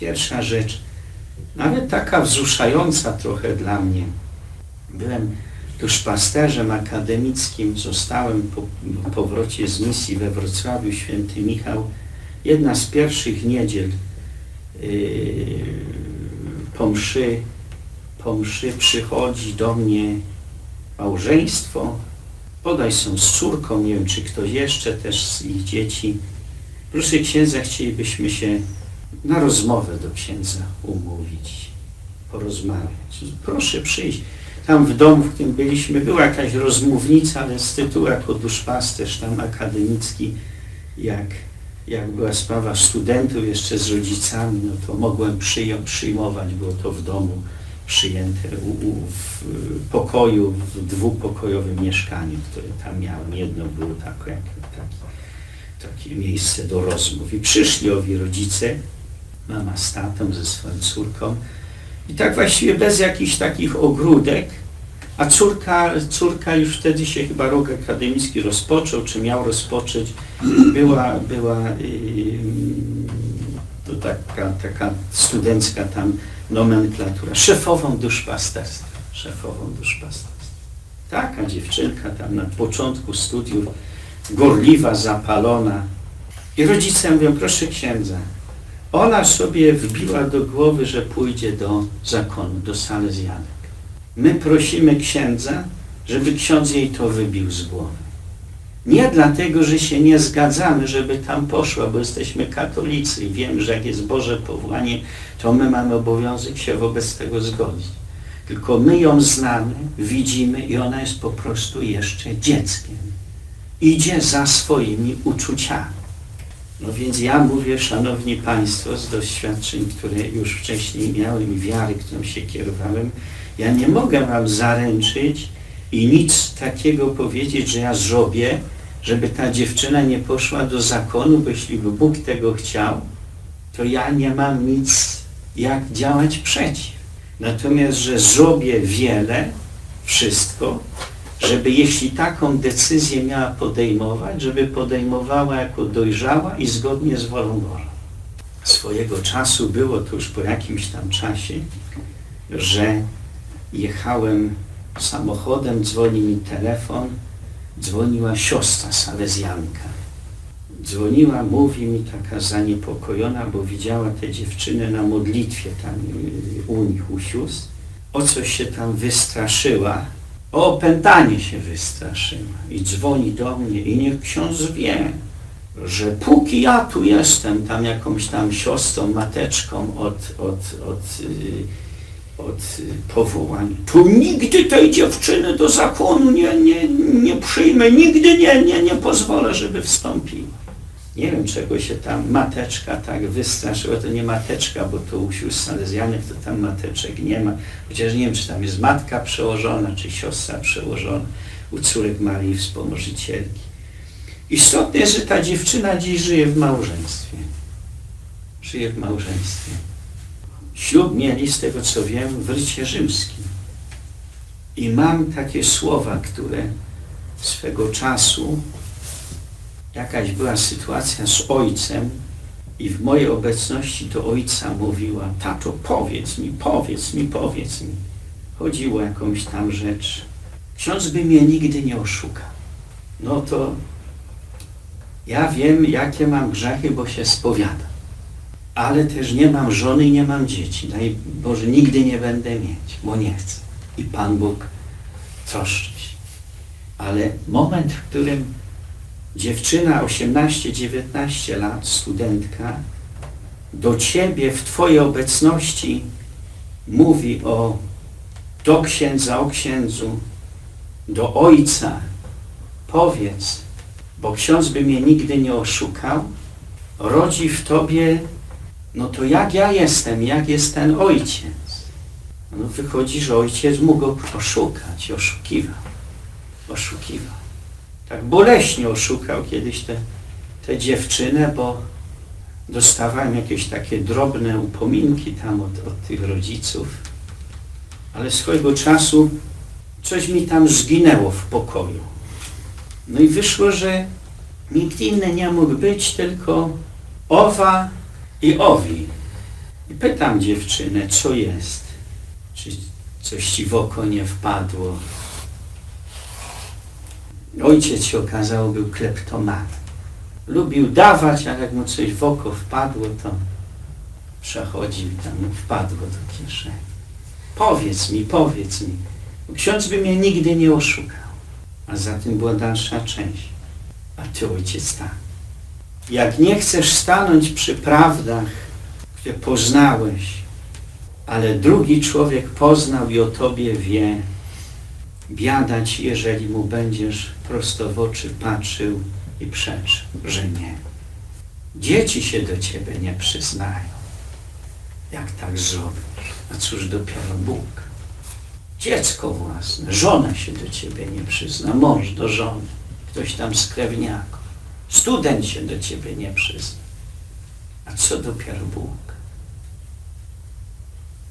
Pierwsza rzecz, nawet taka wzruszająca trochę dla mnie. Byłem duszpasterzem akademickim, zostałem po powrocie z misji we Wrocławiu, święty Michał. Jedna z pierwszych niedziel yy, po mszy, po mszy przychodzi do mnie małżeństwo, bodaj są z córką, nie wiem czy ktoś jeszcze też z ich dzieci. Proszę księdza, chcielibyśmy się na rozmowę do księdza umówić, porozmawiać. Proszę przyjść. Tam w domu, w którym byliśmy, była jakaś rozmównica, ale z tytułu jako duszpasterz tam akademicki, jak, jak była sprawa studentów jeszcze z rodzicami, no to mogłem przyjmować, było to w domu przyjęte u, u, w pokoju, w dwupokojowym mieszkaniu, które tam miałem. Jedno było takie, jak, taki, takie miejsce do rozmów. I przyszli owi rodzice, mama z tatą, ze swoją córką. I tak właściwie bez jakichś takich ogródek, a córka, córka już wtedy się chyba rok akademicki rozpoczął, czy miał rozpocząć, była, była yy, to taka, taka studencka tam nomenklatura, szefową duszpasterstwa, szefową duszpasterstwa. Taka dziewczynka tam na początku studiów, gorliwa, zapalona. I rodzice mówią, proszę księdza, ona sobie wbiła do głowy, że pójdzie do zakonu, do salezjanek. My prosimy księdza, żeby ksiądz jej to wybił z głowy. Nie dlatego, że się nie zgadzamy, żeby tam poszła, bo jesteśmy katolicy i wiem, że jak jest Boże powołanie, to my mamy obowiązek się wobec tego zgodzić. Tylko my ją znamy, widzimy i ona jest po prostu jeszcze dzieckiem. Idzie za swoimi uczuciami. No więc ja mówię, Szanowni Państwo, z doświadczeń, które już wcześniej miałem i wiary, którą się kierowałem, ja nie mogę Wam zaręczyć i nic takiego powiedzieć, że ja zrobię, żeby ta dziewczyna nie poszła do zakonu, bo jeśli by Bóg tego chciał, to ja nie mam nic jak działać przeciw. Natomiast, że zrobię wiele, wszystko, żeby jeśli taką decyzję miała podejmować, żeby podejmowała jako dojrzała i zgodnie z wolą Bożą. Swojego czasu było to już po jakimś tam czasie, że jechałem samochodem, dzwoni mi telefon, dzwoniła siostra salezjanka. Dzwoniła, mówi mi taka zaniepokojona, bo widziała tę dziewczynę na modlitwie tam u nich, u sióstr. O coś się tam wystraszyła, opętanie się wystraszyła i dzwoni do mnie i niech ksiądz wie, że póki ja tu jestem, tam jakąś tam siostrą, mateczką od, od, od, yy, od yy, powołań, tu nigdy tej dziewczyny do zakonu nie, nie, nie przyjmę, nigdy nie, nie, nie pozwolę, żeby wstąpiła. Nie wiem, czego się tam mateczka tak wystraszyła. To nie mateczka, bo to u sióstr salezjanych to tam mateczek nie ma. Chociaż nie wiem, czy tam jest matka przełożona, czy siostra przełożona u córek Marii Wspomożycielki. Istotne jest, że ta dziewczyna dziś żyje w małżeństwie. Żyje w małżeństwie. Ślub mieli, z tego co wiem, w rycie rzymskim. I mam takie słowa, które swego czasu jakaś była sytuacja z ojcem i w mojej obecności do ojca mówiła, tato, powiedz mi, powiedz mi, powiedz mi. Chodziło o jakąś tam rzecz. Ksiądz by mnie nigdy nie oszukał. No to ja wiem, jakie mam grzechy, bo się spowiadam. Ale też nie mam żony i nie mam dzieci. Daj Boże, nigdy nie będę mieć, bo nie chcę. I Pan Bóg troszczy się. Ale moment, w którym dziewczyna 18-19 lat, studentka, do ciebie w twojej obecności mówi o do księdza, o księdzu, do ojca, powiedz, bo ksiądz by mnie nigdy nie oszukał, rodzi w tobie, no to jak ja jestem, jak jest ten ojciec? No wychodzi, że ojciec mógł go oszukać, oszukiwał, oszukiwał tak boleśnie oszukał kiedyś tę te, te dziewczynę, bo dostawałem jakieś takie drobne upominki tam od, od tych rodziców, ale swojego czasu coś mi tam zginęło w pokoju. No i wyszło, że nikt inny nie mógł być, tylko owa i owi. I Pytam dziewczynę, co jest? Czy coś ci w oko nie wpadło? Ojciec się okazało był kleptomanem. Lubił dawać, ale jak mu coś w oko wpadło, to przechodził i tam mu wpadło do kieszeni. Powiedz mi, powiedz mi. Ksiądz by mnie nigdy nie oszukał. A za tym była dalsza część. A ty ojciec tak. Jak nie chcesz stanąć przy prawdach, które poznałeś, ale drugi człowiek poznał i o tobie wie, biada ci, jeżeli mu będziesz prosto w oczy patrzył i przeczył, że nie. Dzieci się do ciebie nie przyznają. Jak tak zrobisz? A cóż dopiero Bóg? Dziecko własne, żona się do ciebie nie przyzna, mąż do żony, ktoś tam z krewniaków. Student się do ciebie nie przyzna. A co dopiero Bóg?